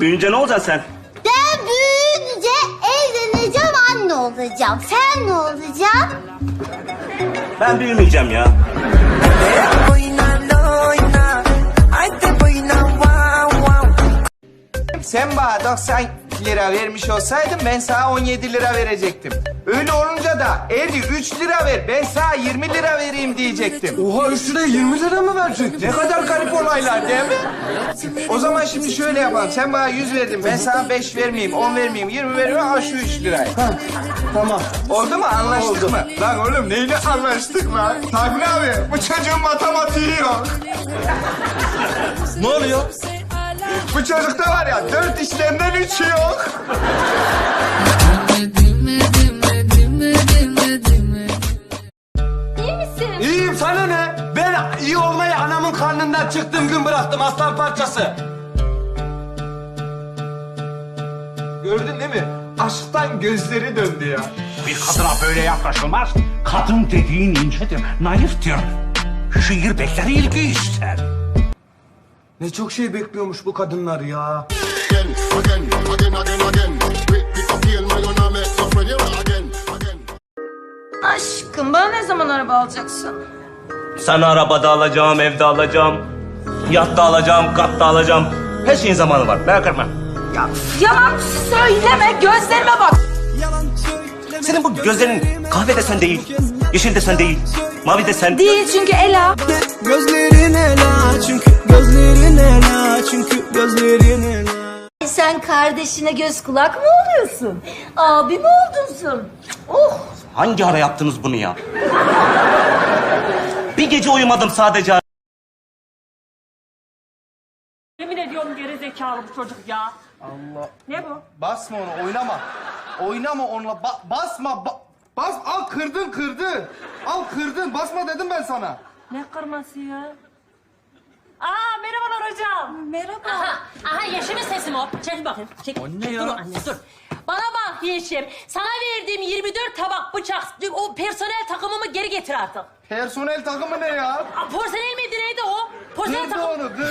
Büyüyünce ne olacaksın sen? Ben büyüyünce evleneceğim anne olacağım. Sen ne olacaksın? Ben büyümeyeceğim ya. Sen bana 90 lira vermiş olsaydın ben sana 17 lira verecektim. Öyle olunca da Erdi 3 lira ver ben sana 20 lira vereyim diyecektim. Oha 3 liraya 20 lira mı verecektin? Ne kadar garip olaylar değil mi? O zaman şimdi şöyle yapalım. Sen bana 100 verdin. Ben sana 5 vermeyeyim, 10 vermeyeyim, 20 vermeyeyim. Al şu 3 lirayı. Tamam. Oldu mu? Anlaştık mı? Lan oğlum neyle anlaştık lan? Tahmin abi bu çocuğun matematiği yok. Ne oluyor? Bu çocukta var ya dört işlemden üçü yok. İyi misin? İyiyim sana ne? Ben iyi olmayı anamın karnından çıktığım gün bıraktım aslan parçası. Gördün değil mi? Aşktan gözleri döndü ya. Bir kadına böyle yaklaşılmaz. Kadın dediğin incedir, naiftir. Şiir bekler ilgi ister. Ne çok şey bekliyormuş bu kadınlar ya. Aşkım bana ne zaman araba alacaksın? Sana arabada alacağım, evde alacağım. Yatta alacağım, katta alacağım. Her şeyin zamanı var. Merak etme. Yalan söyleme gözlerime bak. Senin bu gözlerin kahve desen değil, yeşil desen değil, mavi desen. Değil çünkü Ela. Kardeşine göz kulak mı oluyorsun? Abi mi oldun sen? Oh! Hangi ara yaptınız bunu ya? Bir gece uyumadım sadece. Yemin ediyorum geri zekalı bu çocuk ya. Allah. Ne bu? Basma onu oynama. Oynama onunla. Ba- basma. ba- bas. Al kırdın kırdın. Al kırdın. Basma dedim ben sana. Ne kırması ya? Aa merhabalar hocam. Merhaba. Aha, aha Yeşim'in sesi mi o? Çek bakayım. Çek. ne ya? Dur anne dur. Bana bak Yeşim. Sana verdiğim 24 tabak bıçak o personel takımımı geri getir artık. Personel takımı ne ya? Aa, Porselen miydi neydi o? Porselen Kırdı takımı. onu.